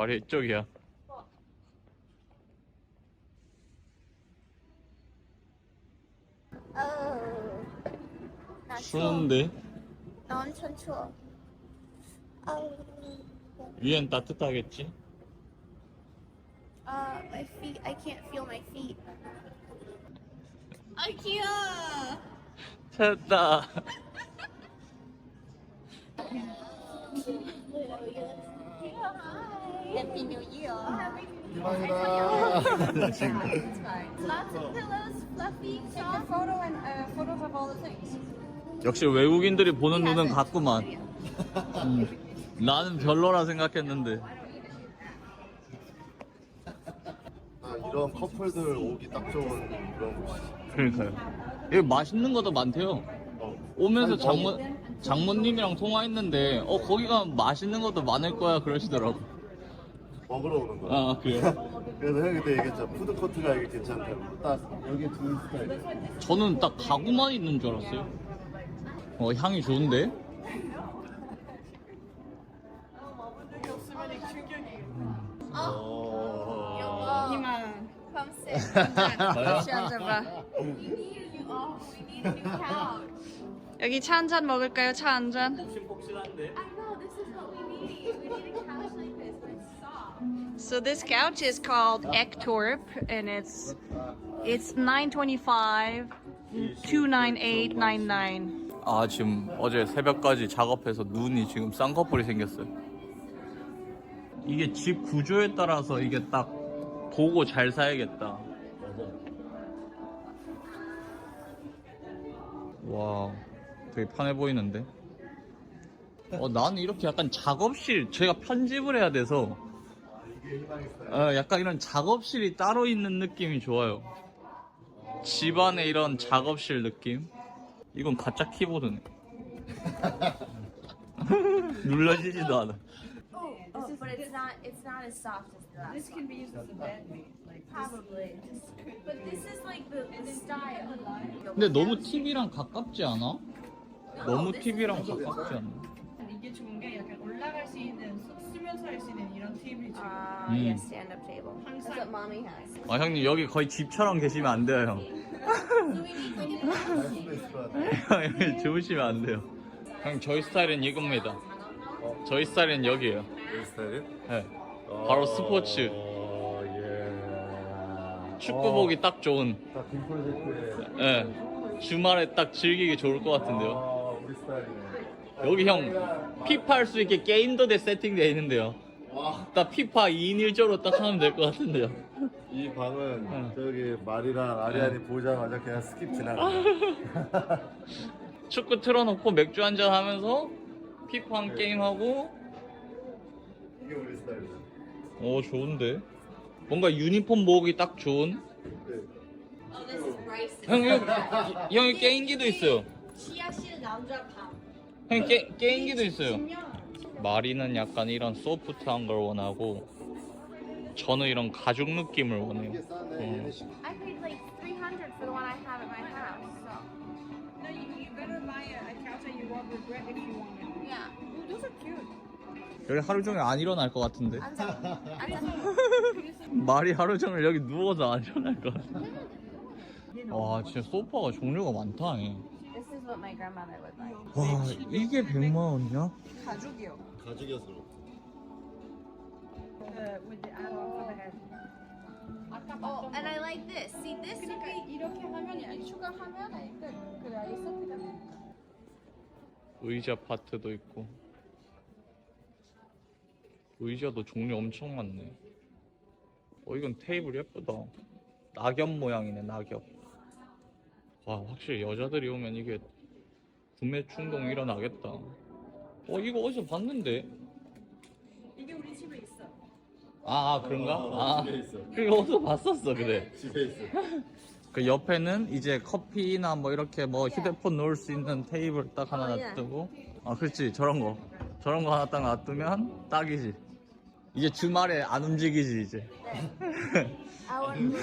바로 이쪽이야. 어. 나 추워. 추운데 나 엄청 추워. 위엔 따뜻하겠지? Uh, my feet. I can't feel my feet. 아 귀여워. 찾았다. Happy New Year. 희망이다. Lots of pillows, fluffy, soft. photo and uh, photos of all the things. 역시 외국인들이 보는 눈은 같구만. 음, 나는 별로라 생각했는데. 아, 이런 커플들 오기 딱 좋은 그런 곳이지. 그러니까요. 여기 맛있는 것도 많대요. 어. 오면서 장모 장모님이랑 통화했는데 어 거기가 맛있는 것도 많을 거야 그러시더라고. 먹으러 오는 거야. 아 그래요? 그래서 형이 그때 얘기했잖아. 푸드코트가 이게 괜찮다고. 딱 여기 두 스타일. 저는 딱 가구만 있는 줄 알았어요. 어 향이 좋은데? 어. 앉아봐. 여기 차 한 잔 먹을까요? 차 한 잔? 폭신폭신한데? So this couch is called Ektorp and it's it's 925 29899. 아 지금 어제 새벽까지 작업해서 눈이 지금 쌍꺼풀이 생겼어요. 이게 집 구조에 따라서 이게 딱 보고 잘 사야겠다. 와, 되게 편해 보이는데. 어, 나는 이렇게 약간 작업실, 제가 편집을 해야 돼서. 어, 약간 이런 작업실이 따로 있는 느낌이 좋아요. 집안에 이런 작업실 느낌? 이건 가짜 키보드네. 눌러지지도 않아. Oh, oh, but it's not. It's not as soft as the last This can be used as a bed mate. Like Probably. But this is like the, the style. 근데 너무 TV랑 가깝지 않아? 너무 TV랑 가깝지 않아? 이게 좋은 게 약간 올라갈 수 있는 수- 쓰면서 할 수 있는 이런 테이블이 좋아. Uh, Mm. yeah, stand-up table. That's what mommy has. 아 형님 여기 거의 집처럼 계시면 안 돼요 형. 수도 있을 것 같아. 형님 주무시면 안 돼요. 형 저희 스타일은 이겁니다. 저희 스타일은 여기에요. 이 스타일? 네. 바로 스포츠. 어, 예. 축구 보기 딱 좋은. 딱 빔프로젝트에. 예. 주말에 딱 즐기기 좋을 것 같은데요. 아, 우리 스타일이네. 여기 형 피파 할 수 있게 게임도 돼 세팅되어 있는데요. 와, 딱 피파 2인 1조로 딱 하면 될 것 같은데요. 이 방은 응. 저기 말이랑 아리안이 보자마자 그냥 스킵 지나가. 축구 틀어놓고 맥주 한잔 하면서 피파 한 게임 하고 이게 우리 스타일이야. 오 좋은데 뭔가 유니폼 모으기 딱 좋은 네. Oh, this is rice. 형 여기 형이 게임기도 있어요 치아실 남자밥. 형 게, 게임기도 있어요 마리는 약간 이런 소프트한 걸 원하고 저는 이런 가죽 느낌을 원해요 이게 싸네. 어. 얘네 시- I paid like 300 for the one I have at my house. So No, you, you better buy a, a couch that you won't regret if you want it. yeah. Oh, those are cute. 여기 하루 종일 안 일어날 것 같은데. 말이 하루 종일 여기 누워서 안 일어날 것 같아 와 진짜 소파가 종류가 많다 잉. This is what my grandmother would like. 와 이게 100만 원이야? 가죽이요. 가죽이어서. The, with the add-on for the head. 아까 Oh, 봤던 and 거. I like this. See, this would 그러니까 be. 이렇게 하면 이렇게 추가하면 아니 끝. 그래 아예 세트가 되니까. 의자 파트도 있고 의자도 종류 엄청 많네 어 이건 테이블 예쁘다 낙엽 모양이네 낙엽 와 확실히 여자들이 오면 이게 구매 충동 일어나겠다 어 이거 어디서 봤는데 이게 우리 집에 있어. 아, 아, 그런가? 아 집에 있어. 그거 어디서 봤었어 그래 집에 있어. 그 옆에는 이제 커피나 뭐 이렇게 뭐 휴대폰 놓을 수 있는 테이블 딱 하나 어, 예. 놔두고 아 그렇지 저런 거 저런 거 하나 딱 놔두면 딱이지 이제 주말에 안 움직이지 이제 I would,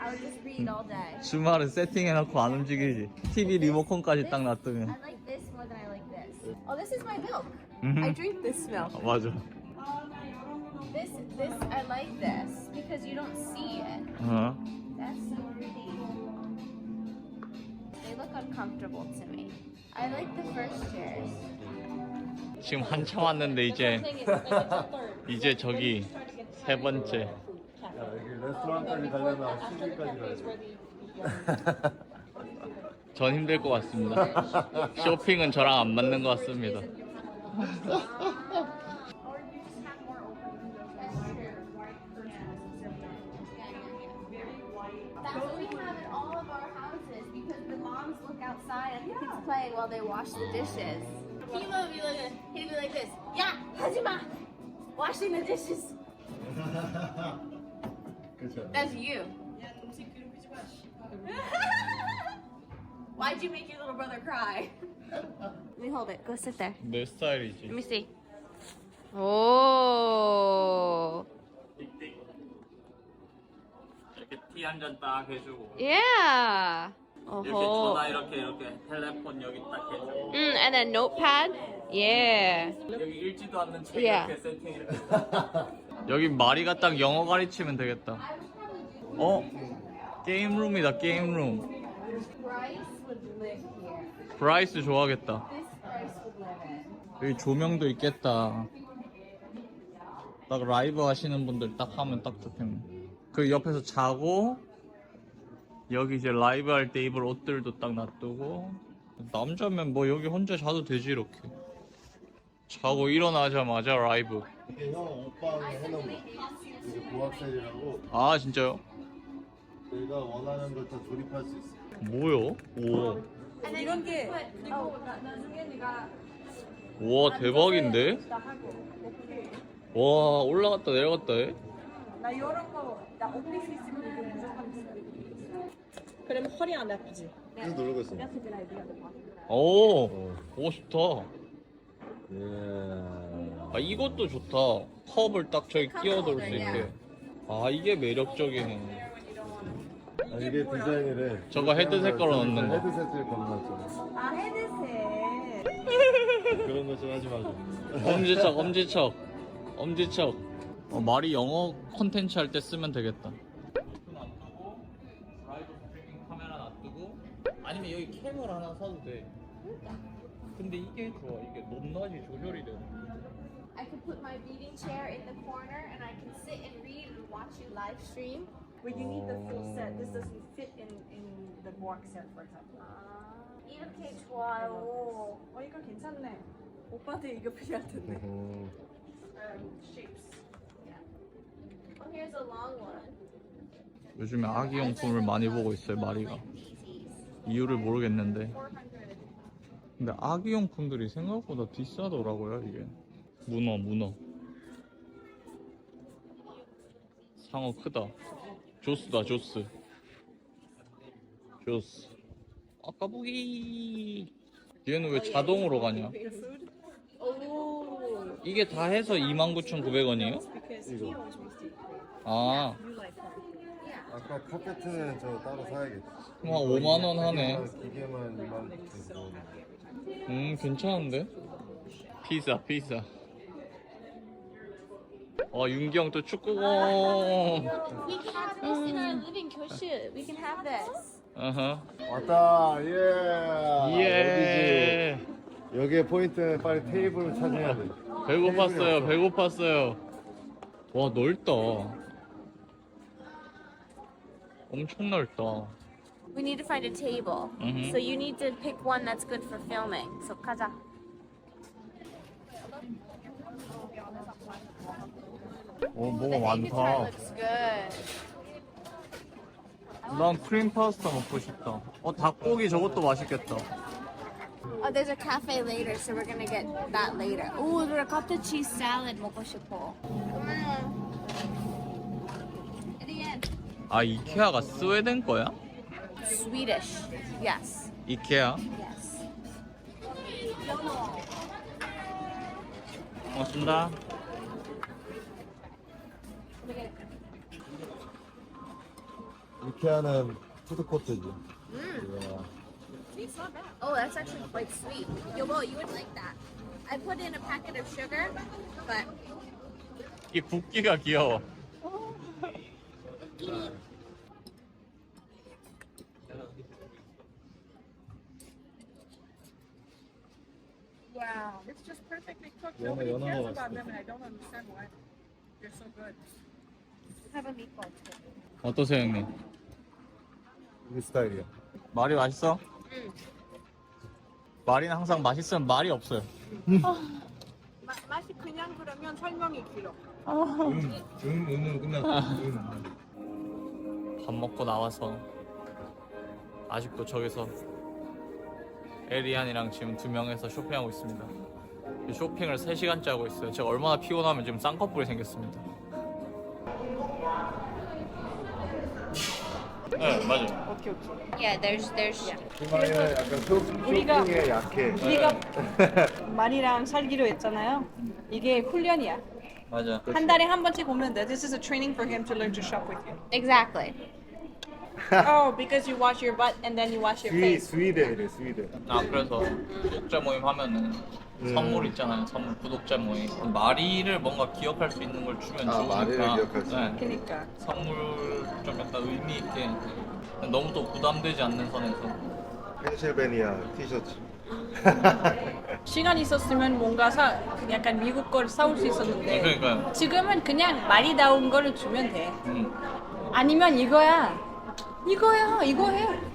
I would just read all day. 주말에 세팅해놓고 안 움직이지 TV 리모컨까지 딱 놔두면 like this more than I like this. Oh, this is my milk. Mhm. I drink this milk. 아, 맞아 This This, this, I like this because you don't see it. 어. That's so pretty. They look uncomfortable to me. I like the first chairs. 지금 한참 왔는데 이제 이제 저기 세 번째. 야, 여기 레스토랑까지 가려면 10일까지 가야 돼. 전 힘들 것 같습니다. 쇼핑은 저랑 안 맞는 것 같습니다. That's what we have in all of our houses because the moms look outside at the kids playing while they wash the dishes. He would be like, he'd be like this. Yeah, Hajima, washing the dishes. 그쵸. That's you. Why'd you make your little brother cry? Let me hold it. Go sit there. 내 스타일이지. Let me see. Oh. 이렇게 티 한 잔 딱 해주고 Yeah. 이렇게 Oh. 전화 이렇게 이렇게 텔레폰 여기 딱 해주고 Mm, and a notepad. Yeah. 여기 읽지도 않는 책 예. 이렇게 세팅 이렇게. 여기 마리가 딱 영어 가르치면 되겠다. 어? 게임 룸이다 게임 룸. Bryce would live here. 브라이스 좋아하겠다. This Bryce would live in. 여기 조명도 있겠다. 딱 라이브 하시는 분들 딱 하면 딱 좋겠네. 그 옆에서 자고 여기 이제 라이브 할 때 입을 옷들도 딱 놔두고 남자면 뭐 여기 혼자 자도 되지 이렇게. 자고 일어나자마자 라이브. 이게 형 오빠가 해놓은 거. 이게 보학셀이라고 아 진짜요? 내가 원하는 걸 다 조립할 수 있어. 뭐요? 오. And then 이런 게 그리고 나, 나중에 네가 와 대박인데? 나 하고 오케이 와 올라갔다 내려갔다 해? 나 이런 거 나 오프닝 수 있으면 이거 무조건 있어 그럼 허리 안 아프지? 이거 누르고 있어. 오. 어. 오 좋다. 예. 아 이것도 좋다. 컵을 딱 저기 끼워둘 수 있게. 아 이게 매력적이네. 아, 이게 디자인이래. 저거 헤드셋으로 넣는 거. 헤드셋을 걸어놨잖아. 아 헤드셋 그런 거 좀 하지 마줘. 엄지척 엄지척 엄지척. 어, 말이 영어 콘텐츠 할 때 쓰면 되겠다. 카메라 놔두고 아니면 여기 캠을 하나 사도 돼. 근데 이게 좋아. 이게 높낮이 조절이 돼. I could put my reading chair in the corner and I can sit and read and watch you live stream. But you need the full set this doesn't fit in in the box set for example 이렇게 좋아요. 어 이거 괜찮네 오빠한테 이거 필요할 텐데 음. um, shapes Oh, here's a long one. 요즘에 아기 용품을 많이 보고 있어요. 마리가. 이유를 모르겠는데. 근데 아기 용품들이 생각보다 비싸더라고요 이게. 문어 문어. 상어 크다. 조스다 조스. 조스. 아까 보기. 얘는 왜 자동으로 가냐? 이게 다 해서 29,900원이에요? because he owns me 아, 아까 카페트는 저 따로 사야겠다. 그럼 한 5만 원 하네. 기계만 2만 원. 음, 괜찮은데? 피자, 피자. 어, 윤경 또 축구공. We can have this in our living 교실. We can have this. 어허. 왔다. 예. 예. 여기지. 여기에 포인트는 빨리 테이블을 찾아야 돼. 배고팠어요, 배고팠어요. 와, 넓다. 엄청 넓다. We need to find a table. Mhm. So you need to pick one that's good for filming. So 가자. 어, 뭐가 많다. looks good. 난 크림 파스타 먹고 싶다. 어, 닭고기 저것도 맛있겠다. Oh, there's a cafe later, so we're gonna get that later. Oh, ricotta cheese salad 먹고 싶어. Come on. At the end. 아, 이케아가 스웨덴 거야? Swedish. Yes. 이케아? Yes. 고맙습니다. 이케아는 푸드코트지. 이야. Oh, that's actually quite sweet. Yo, well, you would like that. I put in a packet of sugar, but 이 굵기가 귀여워. Wow, it's just perfectly cooked. 연어, Nobody 연어 cares 먹었어. about them, and I don't understand why. They're so good. Have a meatball too. 어떠세요, 형님? 이 스타일이야. 말이 맛있어? 말이는 항상 맛있으면 말이 없어요. 마, 맛이 그냥 그러면 설명이 길어. 응, 응, 응은 끝났어. 응. 밥 먹고 나와서 아직도 저기서 에리안이랑 지금 두 명에서 쇼핑하고 있습니다. 이 쇼핑을 3시간째 하고 있어요. 제가 얼마나 피곤하면 지금 쌍꺼풀이 생겼습니다. 네, 맞아요. 오케이 오케이. Yeah, there's there's 이마야 약간 쇼, 우리가- 쇼핑에 약해. 우리가 말이랑 살기로 했잖아요. 이게 훈련이야. 맞아. 한 달에 한 번씩 오면 돼. This is a training for him to learn to shop with you. exactly. oh, because you wash your butt and then you wash your 스위, face. 스위덴이래, 스위덴. 아 그래서 구독자 모임 하면은 음. 선물 있잖아요. 선물 구독자 모임. 마리를 뭔가 기억할 수 있는 걸 주면 아, 좋으니까. 마리를 기억할 수 네. 그러니까. 선물 좀 약간 의미 있게 너무 또 부담되지 않는 선에서 펜실베니아 티셔츠. 시간 있었으면 뭔가 사 약간 미국 걸 사올 수 있었는데 그러니까요. 지금은 그냥 말이 나온 거를 주면 돼. 음. 아니면 이거야. 이거야. 이거 해.